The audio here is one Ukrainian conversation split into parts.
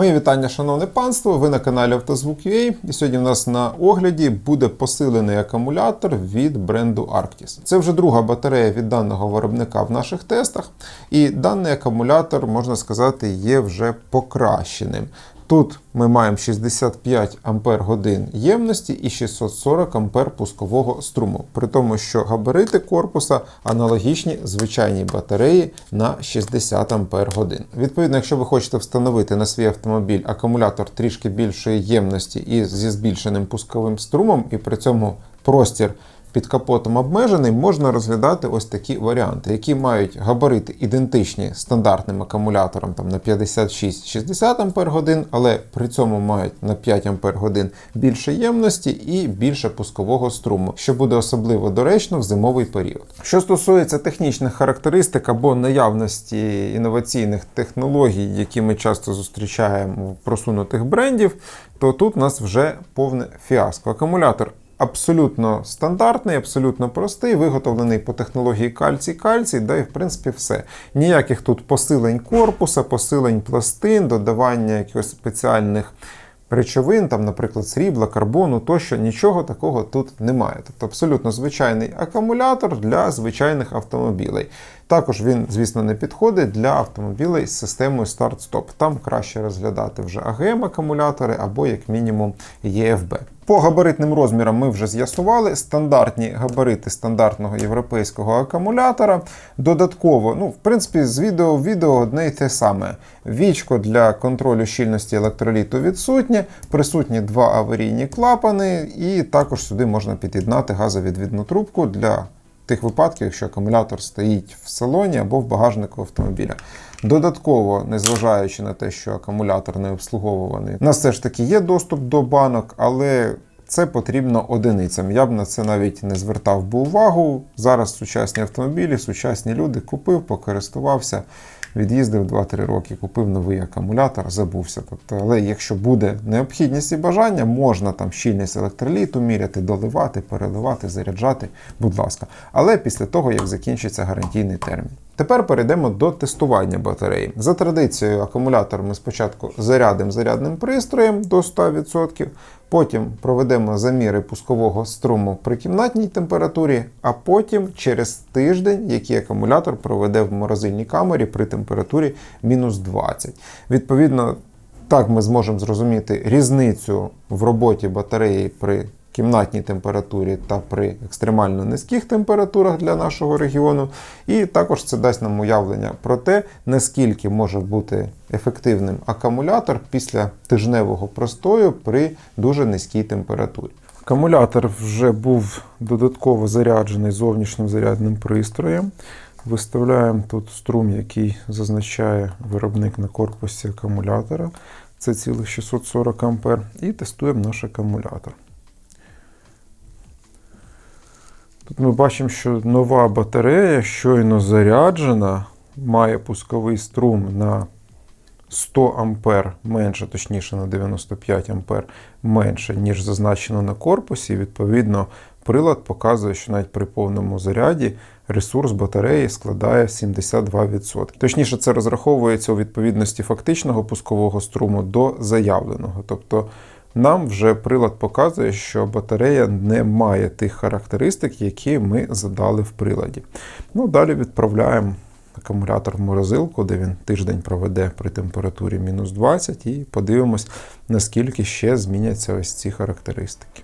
Мої вітання, шановне панство. Ви на каналі Автозвук.ua і сьогодні в нас на огляді буде посилений акумулятор від бренду Arctis. Це вже друга батарея від даного виробника в наших тестах, і даний акумулятор, можна сказати, є вже покращеним. Тут ми маємо 65 Ампер годин ємності і 640 Ампер пускового струму, при тому, що габарити корпуса аналогічні звичайній батареї на 60 Ампер годин. Відповідно, якщо ви хочете встановити на свій автомобіль акумулятор трішки більшої ємності і зі збільшеним пусковим струмом, і при цьому простір під капотом обмежений, можна розглядати ось такі варіанти, які мають габарити ідентичні стандартним акумуляторам там, на 56-60 Ампер годин, але при цьому мають на 5 Ампер годин більше ємності і більше пускового струму, що буде особливо доречно в зимовий період. Що стосується технічних характеристик або наявності інноваційних технологій, які ми часто зустрічаємо у просунутих брендів, то тут у нас вже повне фіаско. Акумулятор абсолютно стандартний, абсолютно простий, виготовлений по технології кальцій-кальцій, да і в принципі все. Ніяких тут посилень корпуса, посилень пластин, додавання якихось спеціальних. Речовин, там, наприклад, срібла, карбону тощо, нічого такого тут немає. Тобто абсолютно звичайний акумулятор для звичайних автомобілей. Також він, звісно, не підходить для автомобілей з системою старт-стоп. Там краще розглядати вже АГМ-акумулятори або, як мінімум, ЄФБ. По габаритним розмірам ми вже з'ясували стандартні габарити стандартного європейського акумулятора. Додатково, ну, в принципі, з відео в відео одне й те саме. Вічко для контролю щільності електроліту відсутнє, присутні два аварійні клапани, і також сюди можна під'єднати газовідвідну трубку для тих випадків, якщо акумулятор стоїть в салоні або в багажнику автомобіля. Додатково, незважаючи на те, що акумулятор не обслуговуваний, у нас все ж таки є доступ до банок, але це потрібно одиницям. Я б на це навіть не звертав би увагу. Зараз сучасні автомобілі, сучасні люди купив, покористувався. Від'їздив 2-3 роки, купив новий акумулятор, забувся. Тобто, але якщо буде необхідність і бажання, можна там щільність електроліту міряти, доливати, переливати, заряджати, будь ласка. Але після того, як закінчиться гарантійний термін. Тепер перейдемо до тестування батареї. За традицією, акумулятор ми спочатку зарядимо зарядним пристроєм до 100%, потім проведемо заміри пускового струму при кімнатній температурі, а потім через тиждень, який акумулятор проведе в морозильній камері при температурі мінус 20. Відповідно, так ми зможемо зрозуміти різницю в роботі батареї при кімнатній температурі та при екстремально низьких температурах для нашого регіону. І також це дасть нам уявлення про те, наскільки може бути ефективним акумулятор після тижневого простою при дуже низькій температурі. Акумулятор вже був додатково заряджений зовнішнім зарядним пристроєм. Виставляємо тут струм, який зазначає виробник на корпусі акумулятора. Це цілих 640 А. І тестуємо наш акумулятор. Тут ми бачимо, що нова батарея щойно заряджена, має пусковий струм на 100 А менше, точніше на 95 А менше, ніж зазначено на корпусі. Відповідно, прилад показує, що навіть при повному заряді ресурс батареї складає 72%. Точніше, це розраховується у відповідності фактичного пускового струму до заявленого. Тобто нам вже прилад показує, що батарея не має тих характеристик, які ми задали в приладі. Ну, Далі відправляємо акумулятор в морозилку, де він тиждень проведе при температурі мінус 20, і подивимось, наскільки ще зміняться ось ці характеристики.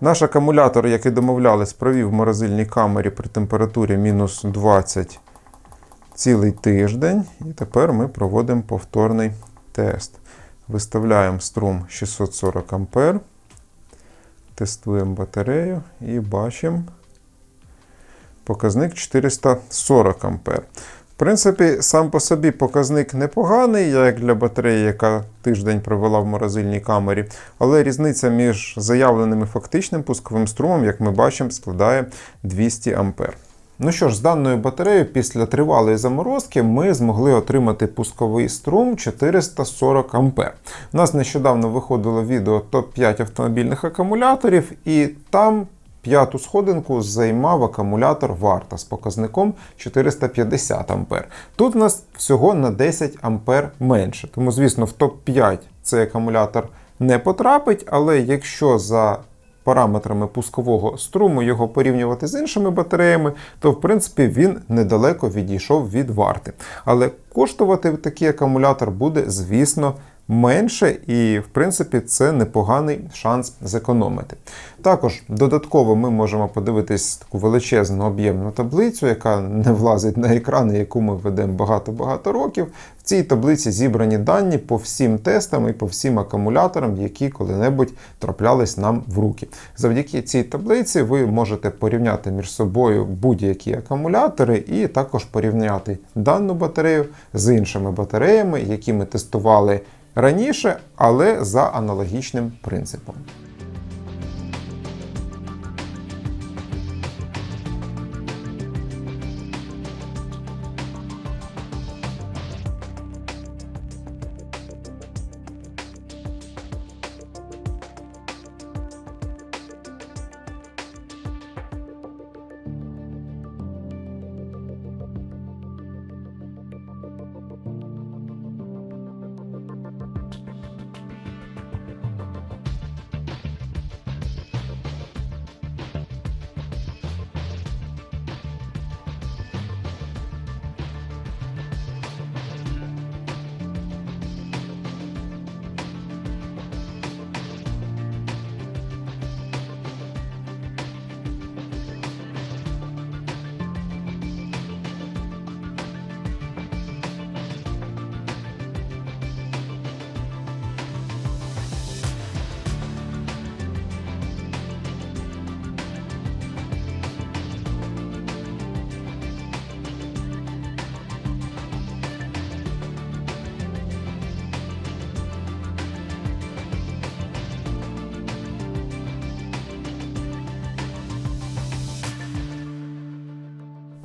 Наш акумулятор, як і домовлялись, провів в морозильній камері при температурі мінус 20 цілий тиждень, і тепер ми проводимо повторний тест. Виставляємо струм 640 А, тестуємо батарею і бачимо показник 440 А. В принципі, сам по собі показник непоганий, як для батареї, яка тиждень провела в морозильній камері, але різниця між заявленим і фактичним пусковим струмом, як ми бачимо, складає 200 А. Ну що ж, з даною батареєю після тривалої заморозки ми змогли отримати пусковий струм 440 А. У нас нещодавно виходило відео топ-5 автомобільних акумуляторів, і там П'яту сходинку займав акумулятор варта з показником 450 А. Тут у нас всього на 10 А менше. Тому, звісно, в топ-5 цей акумулятор не потрапить, але якщо за параметрами пускового струму його порівнювати з іншими батареями, то в принципі він недалеко відійшов від варти. Але коштувати такий акумулятор буде, звісно, менше, і в принципі це непоганий шанс зекономити. Також додатково ми можемо подивитись таку величезну об'ємну таблицю, яка не влазить на екрани, яку ми ведемо багато-багато років. В цій таблиці зібрані дані по всім тестам і по всім акумуляторам, які коли-небудь траплялись нам в руки. Завдяки цій таблиці ви можете порівняти між собою будь-які акумулятори і також порівняти дану батарею з іншими батареями, які ми тестували раніше, але за аналогічним принципом.